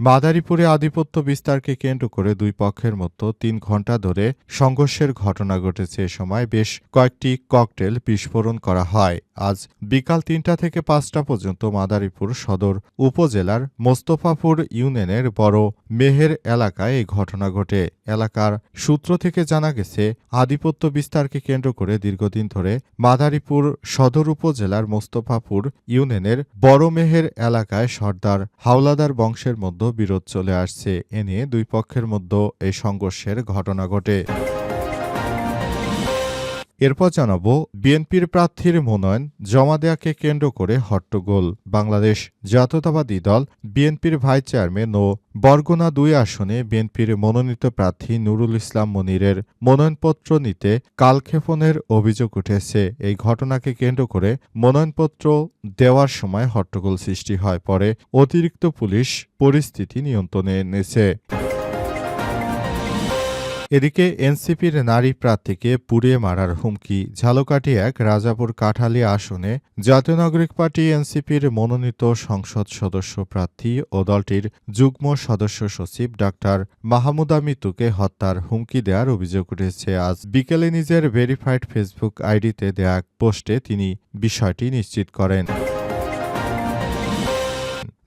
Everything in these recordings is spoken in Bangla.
মাদারীপুরে আধিপত্য বিস্তারকে কেন্দ্র করে দুই পক্ষের মধ্যে তিন ঘণ্টা ধরে সংঘর্ষের ঘটনা ঘটেছে এ সময় বেশ কয়েকটি ককটেল বিস্ফোরণ করা হয়। আজ বিকাল তিনটা থেকে পাঁচটা পর্যন্ত মাদারীপুর সদর উপজেলার মোস্তফাপুর ইউনিয়নের বড় মেহের এলাকায় এই ঘটনা ঘটে। এলাকার সূত্র থেকে জানা গেছে, আধিপত্য বিস্তারকে কেন্দ্র করে দীর্ঘদিন ধরে মাদারীপুর সদর উপজেলার মোস্তফাপুর ইউনিয়নের বড় মেহের এলাকায় সর্দার হাওলাদার বংশের মধ্যে বিরোধ চলে আসছে। এ নিয়ে দুই পক্ষের মধ্যে এই সংঘর্ষের ঘটনা ঘটে। এরপর জানাব, বিএনপির প্রার্থীর মনোনয়ন জমা দেয়াকে কেন্দ্র করে হট্টগোল। বাংলাদেশ জাতীয়তাবাদী দল, বিএনপির ভাইস চেয়ারম্যান ও বরগুনা দুই আসনে বিএনপির মনোনীত প্রার্থী নুরুল ইসলাম মনিরের মনোনয়নপত্র নিতে কালক্ষেপণের অভিযোগ উঠেছে। এই ঘটনাকে কেন্দ্র করে মনোনয়নপত্র দেওয়ার সময় হট্টগোল সৃষ্টি হয়, পরে অতিরিক্ত পুলিশ পরিস্থিতি নিয়ন্ত্রণে এনেছে। এদিকে এনসিপির নারী প্রার্থীকে পুড়িয়ে মারার হুমকি, ঝালকাঠি এক রাজাপুর কাঠালি আসনে জাতীয় নাগরিক পার্টি এনসিপির মনোনীত সংসদ সদস্য প্রার্থী ও দলটির যুগ্ম সদস্য সচিব ডাক্তার মাহমুদা মিতুকে হত্যার হুমকি দেওয়ার অভিযোগ উঠেছে। আজ বিকেলে নিজের ভেরিফাইড ফেসবুক আইডিতে দেয়া এক পোস্টে তিনি বিষয়টি নিশ্চিত করেন।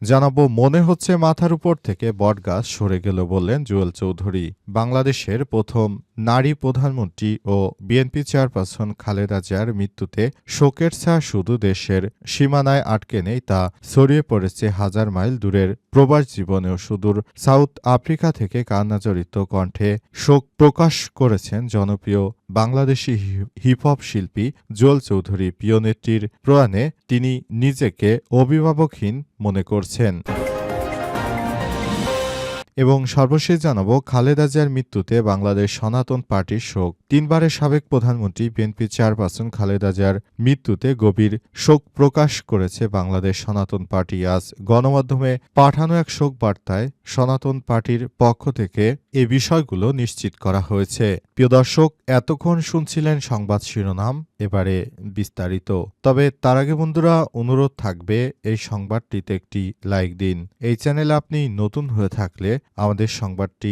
জানাব, মনে হচ্ছে মাথার উপর থেকে বটগাছ সরে গেল বললেন জুয়েল চৌধুরী। বাংলাদেশের প্রথম নারী প্রধানমন্ত্রী ও বিএনপি চেয়ারপারসন খালেদা জিয়ার মৃত্যুতে শোকের ছা শুধু দেশের সীমানায় আটকে নেই, তা ছড়িয়ে পড়েছে হাজার মাইল দূরের প্রবাস জীবনেও। সুদূর সাউথ আফ্রিকা থেকে কান্নাজড়িত কণ্ঠে শোক প্রকাশ করেছেন জনপ্রিয় বাংলাদেশি হিপ হপ শিল্পী জোল চৌধুরী প্রিয় নেত্রীর প্রয়াণে তিনি নিজেকে অভিভাবকহীন মনে করছেন। এবং সর্বশেষ জানাব, খালেদা জিয়ার মৃত্যুতে বাংলাদেশ সনাতন পার্টির শোক। তিনবারের সাবেক প্রধানমন্ত্রী বিএনপি চেয়ারপারসন খালেদা জিয়ার মৃত্যুতে গভীর শোক প্রকাশ করেছে বাংলাদেশ সনাতন পার্টি। আজ গণমাধ্যমে পাঠানো এক শোক বার্তায় সনাতন পার্টির পক্ষ থেকে এ বিষয়গুলো নিশ্চিত করা হয়েছে। প্রিয় দর্শক, এতক্ষণ শুনছিলেন সংবাদ শিরোনাম, এবারে বিস্তারিত। তবে তার আগে বন্ধুরা, অনুরোধ থাকবে এই সংবাদটিতে একটি লাইক দিন। এই চ্যানেলে আপনি নতুন হয়ে থাকলে আমাদের সংবাদটি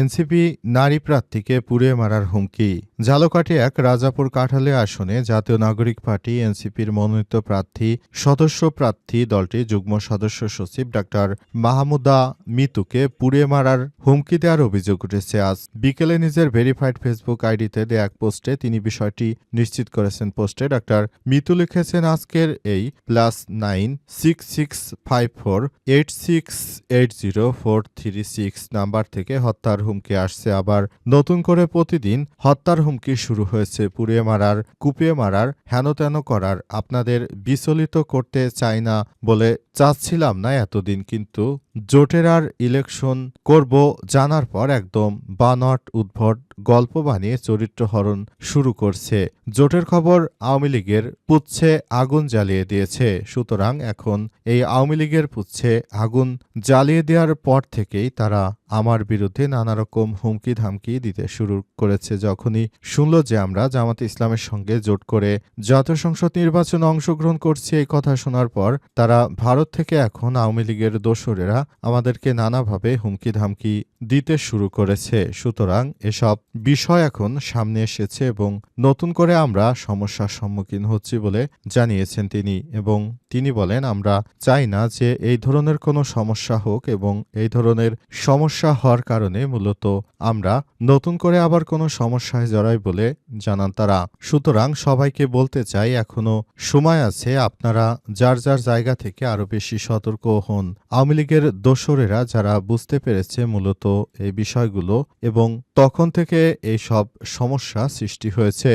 এনসিপি নারী প্রার্থীকে পুড়ে মারার হুমকি। ঝালকাঠি এক রাজাপুর কাঠালে আসনে জাতীয় নাগরিক পার্টি এনসিপির মনোনীত প্রার্থী, সদস্য প্রার্থী দলটি যুগ্ম সদস্য সচিব ডাক্তার মাহমুদা মিতুকে পুড়ে মারার হুমকি দেওয়ার অভিযোগ উঠেছে আজ। বিকেলে নিজের ভেরিফাইড ফেসবুক আইডিতে দেয়া এক পোস্টে তিনি বিষয়টি নিশ্চিত করেছেন। পোস্টে ডাক্তার মিতু লিখেছেন, আজকের এই plus nine six six five four eight six eight zero four three six number থেকে হত্যার হুমকি আসছে। আবার নতুন করে প্রতিদিন হত্যার হুমকি শুরু হয়েছে পুড়িয়ে মারার, কুপিয়ে মারার হেন করার। আপনাদের বিচলিত করতে চাই না বলে চাচ্ছিলাম না এতদিন, কিন্তু জোটের আর ইলেকশন করব জানার পর একদম বানট, উদ্ভট গল্প বানিয়ে চরিত্র হরণ শুরু করছে। জোটের খবর আওয়ামী লীগের পুচ্ছে আগুন জ্বালিয়ে দিয়েছে। সুতরাং এখন এই আওয়ামী লীগের পুচ্ছে আগুন জ্বালিয়ে দেওয়ার পর থেকেই তারা আমার বিরুদ্ধে নানা রকম হুমকি ধামকি দিতে শুরু করেছে। যখনই শুনল যে আমরা জামাত ইসলামের সঙ্গে জোট করে জাতীয় সংসদ নির্বাচনে অংশগ্রহণ করছি এই কথা শোনার পর তারা ভারত ভারত থেকে এখন আওয়ামী লীগের দোসরেরা আমাদেরকে নানাভাবে হুমকি ধামকি দিতে শুরু করেছে। সুতরাং এসব বিষয় এখন সামনে এসেছে এবং নতুন করে আমরা সমস্যার সম্মুখীন হচ্ছি বলে জানিয়েছেন তিনি এবং তিনি বলেন, আমরা চাই না যে এই ধরনের কোনো সমস্যা হোক এবং এই ধরনের সমস্যা হওয়ার কারণে মূলত আমরা নতুন করে আবার কোনো সমস্যায় জড়াই বলে জানান তারা। সুতরাং সবাইকে বলতে চাই, এখনও সময় আছে, আপনারা যার যার জায়গা থেকে আরও বেশি সতর্ক হন। আওয়ামী লীগের দোসরেরা যারা বুঝতে পেরেছে মূলত এই বিষয়গুলো এবং তখন থেকে এই সব সমস্যা সৃষ্টি হয়েছে।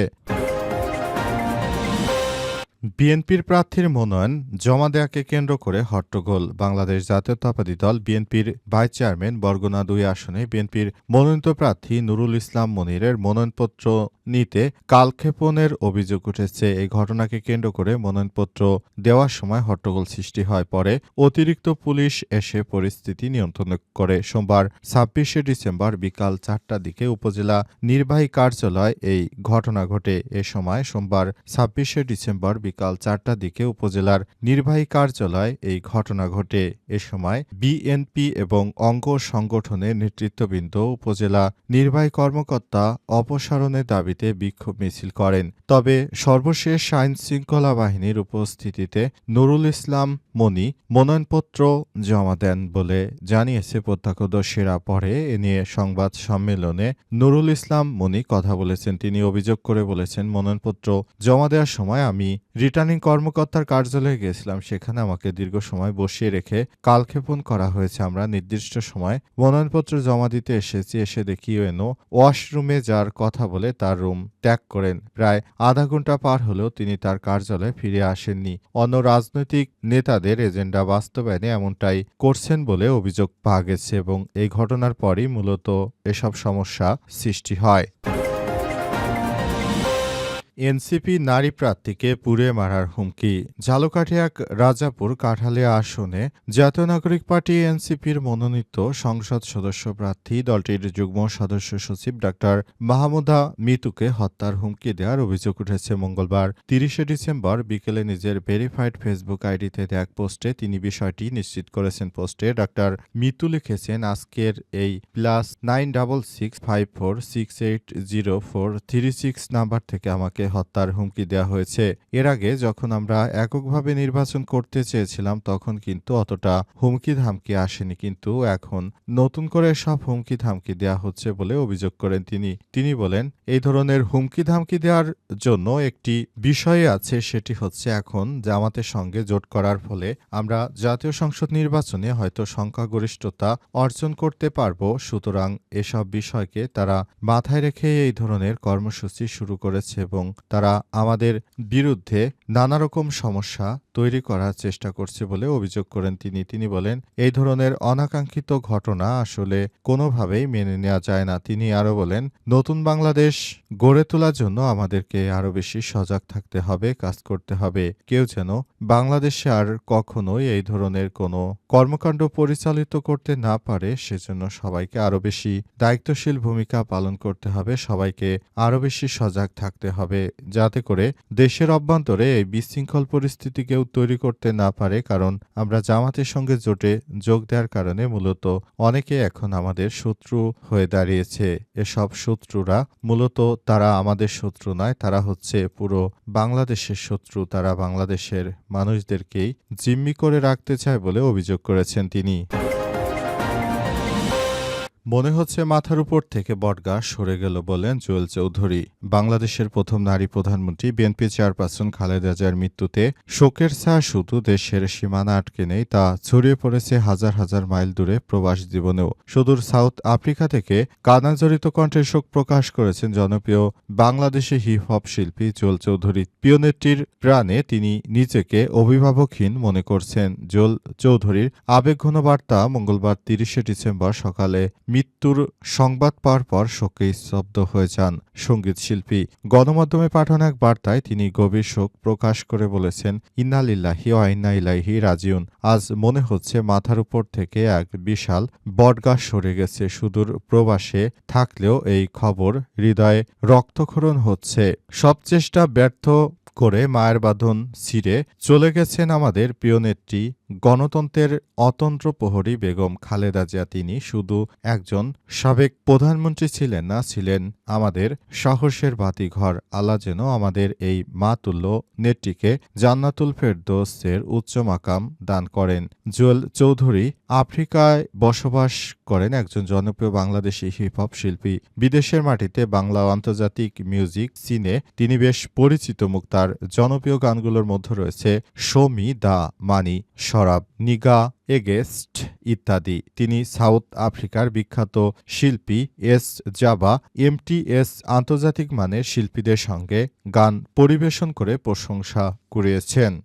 বিএনপির প্রার্থীর মনোনয়ন জমা দেয়াকে কেন্দ্র করে হট্টগোল। বাংলাদেশ জাতীয়তাবাদী দল বিএনপির ভাইস চেয়ারম্যান বরগুনা দুই আসনে বিএনপির মনোনীত প্রার্থী নুরুল ইসলাম মনিরের মনোনয়নপত্র নিতে কালক্ষেপণের অভিযোগ উঠেছে। এই ঘটনাকে কেন্দ্র করে মনোনয়নপত্র দেওয়ার সময় হট্টগোল সৃষ্টি হয়। পরে অতিরিক্ত পুলিশ এসে পরিস্থিতি নিয়ন্ত্রণ করে। সোমবার ছাব্বিশে ডিসেম্বর বিকাল চারটার দিকে উপজেলা নির্বাহী কার্যালয় এই ঘটনা ঘটে। এ সময় সোমবার ছাব্বিশে ডিসেম্বর বিকাল চারটার দিকে উপজেলার নির্বাহী কার্যালয় এই ঘটনা ঘটে। এ সময় বিএনপি এবং অঙ্গ সংগঠনের নেতৃত্ববৃন্দ উপজেলা নির্বাহী কর্মকর্তা অপসারণের দাবিতে বিক্ষোভ মিছিল করেন। তবে সর্বশেষ আইন শৃঙ্খলা বাহিনীর উপস্থিতিতে নুরুল ইসলাম মনি মনোনয়নপত্র জমা দেন বলে জানিয়েছে প্রত্যক্ষদর্শীরা। পরে এ নিয়ে সংবাদ সম্মেলনে নুরুল ইসলাম মনি কথা বলেছেন। তিনি অভিযোগ করে বলেছেন, মনোনয়নপত্র জমা দেওয়ার সময় আমি রিটার্নিং কর্মকর্তার কার্যালয়ে গেছিলাম সেখানে আমাকে দীর্ঘ সময় বসিয়ে রেখে কালক্ষেপণ করা হয়েছে। আমরা নির্দিষ্ট সময় মনোনয়নপত্র জমা দিতে এসেছি। এসে দেখি এনো ওয়াশরুমে যার কথা বলে তার রুম ত্যাগ করেন। প্রায় আধা ঘণ্টা পার হলেও তিনি তার কার্যালয়ে ফিরে আসেননি। অন্য রাজনৈতিক নেতাদের এজেন্ডা বাস্তবায়নে এমনটাই করছেন বলে অভিযোগ পাওয়া গেছে এবং এই ঘটনার পরই মূলত এসব সমস্যা সৃষ্টি হয়। এনসিপি নারী প্রার্থীকে পুড়ে মারার হুমকি। ঝালকাঠি এক রাজাপুর কাঠালিয়া আসনে জাতীয় নাগরিক পার্টি এনসিপির মনোনীত সংসদ সদস্য প্রার্থী দলটির যুগ্ম সদস্য সচিব ডাক্তার মাহমুদা মিতুকে হত্যার হুমকি দেওয়ার অভিযোগ উঠেছে মঙ্গলবার, তিরিশে ডিসেম্বর বিকেলে নিজের ভেরিফাইড ফেসবুক আইডিতে এক পোস্টে তিনি বিষয়টি নিশ্চিত করেছেন। পোস্টে ডাক্তার মিতু লিখেছেন, আজকের এই plus nine double six five four six eight zero four three six number থেকে আমাকে হত্যার হুমকি দেওয়া হয়েছে। এর আগে যখন আমরা এককভাবে নির্বাচন করতে চেয়েছিলাম, তখন কিন্তু অতটা হুমকি ধামকি আসেনি। কিন্তু এখন নতুন করে সব হুমকি ধামকি দেওয়া হচ্ছে বলে অভিযোগ করেন তিনি। তিনি বলেন, এই ধরনের হুমকি ধামকি দেওয়ার জন্য একটি বিষয় আছে, সেটি হচ্ছে এখন জামাতের সঙ্গে জোট করার ফলে আমরা জাতীয় সংসদ নির্বাচনে হয়তো সংখ্যাগরিষ্ঠতা অর্জন করতে পারব। সুতরাং এসব বিষয়কে তারা মাথায় রেখে এই ধরনের কর্মসূচি শুরু করেছে এবং তারা আমাদের বিরুদ্ধে নানা রকম সমস্যা তৈরি করার চেষ্টা করছে বলে অভিযোগ করেন তিনি। তিনি বলেন, এই ধরনের অনাকাঙ্ক্ষিত ঘটনা আসলে কোনোভাবেই মেনে নেওয়া যায় না। তিনি আরও বলেন, নতুন বাংলাদেশ গড়ে তোলার জন্য আমাদেরকে আরও বেশি সজাগ থাকতে হবে, কাজ করতে হবে। কেউ যেন বাংলাদেশে আর কখনোই এই ধরনের কোনো কর্মকাণ্ড পরিচালিত করতে না পারে, সেজন্য সবাইকে আরও বেশি দায়িত্বশীল ভূমিকা পালন করতে হবে, সবাইকে আরও বেশি সজাগ থাকতে হবে, যাতে করে দেশের অভ্যন্তরে এই বিশৃঙ্খল পরিস্থিতি কেউ তৈরি করতে না পারে, কারণ আমরা জামাতের সঙ্গে জোটে যোগ দেওয়ার কারণে মূলত অনেকে এখন আমাদের শত্রু হয়ে দাঁড়িয়েছে। এসব শত্রুরা মূলত তারা আমাদের শত্রু নয়, তারা হচ্ছে পুরো বাংলাদেশের শত্রু, তারা বাংলাদেশের মানুষদেরকেই জিম্মি করে রাখতে চায় বলে অভিযোগ করেছেন তিনি। মনে হচ্ছে মাথার উপর থেকে বটগাছ সরে গেল বলেন জুয়েল চৌধুরী। বাংলাদেশের প্রথম নারী প্রধানমন্ত্রী, বিএনপি চেয়ারপারসন খালেদা জিয়ার মৃত্যুতে শোকের ছায়া শুধু দেশের সীমানা আটকে নেই, তা ছড়িয়ে পড়েছে হাজার হাজার মাইল দূরে প্রবাস জীবনেও। সুদূর সাউথ আফ্রিকা থেকে কানাজড়িত কণ্ঠে শোক প্রকাশ করেছেন জনপ্রিয় বাংলাদেশি হিপ হপ শিল্পী জোল চৌধুরী। পিয়নেট্রির প্রাণে তিনি নিজেকে অভিভাবকহীন মনে করছেন। জোল চৌধুরীর আবেগঘন বার্তা মঙ্গলবার তিরিশে ডিসেম্বর সকালে মৃত্যুর সংবাদ পাওয়ার পর শোকে স্তব্ধ হয়ে যান সংগীত শিল্পী। গণমাধ্যমে পাঠানো এক বার্তায় তিনি গভীর শোক প্রকাশ করে বলেছেন, ইন্নালিল্লাহি ও আইন্না ইলাইহি রাজিউন। আজ মনে হচ্ছে মাথার উপর থেকে এক বিশাল বটগাছ সরে গেছে। সুদূর প্রবাসে থাকলেও এই খবর হৃদয়ে রক্তক্ষরণ হচ্ছে। সব চেষ্টা ব্যর্থ করে মায়ের বাঁধন ছিঁড়ে চলে গেছেন আমাদের প্রিয় নেত্রী গণতন্ত্রের অতন্ত্র প্রহরী বেগম খালেদা জিয়া। তিনি শুধু একজন সাবেক প্রধানমন্ত্রী ছিলেন না, ছিলেন আমাদের সাহসের বাতিঘর। আল্লাহ যেন আমাদের এই মাতুল্য নেত্রীকে জান্নাতুল ফেরদোসের উচ্চ মাকাম দান করেন। জুয়েল চৌধুরী আফ্রিকায় বসবাস করেন একজন জনপ্রিয় বাংলাদেশি হিপ হপ শিল্পী। বিদেশের মাটিতে বাংলা আন্তর্জাতিক মিউজিক সিনে তিনি বেশ পরিচিত মুখ তার জনপ্রিয় গানগুলোর মধ্যে রয়েছে সোমি দা মানি শরাব নিগা এগেস্ট ইত্যাদি। তিনি সাউথ আফ্রিকার বিখ্যাত শিল্পী এস জাবা এমটিএস আন্তর্জাতিক মানের শিল্পীদের সঙ্গে গান পরিবেশন করে প্রশংসা কুড়িয়েছেন।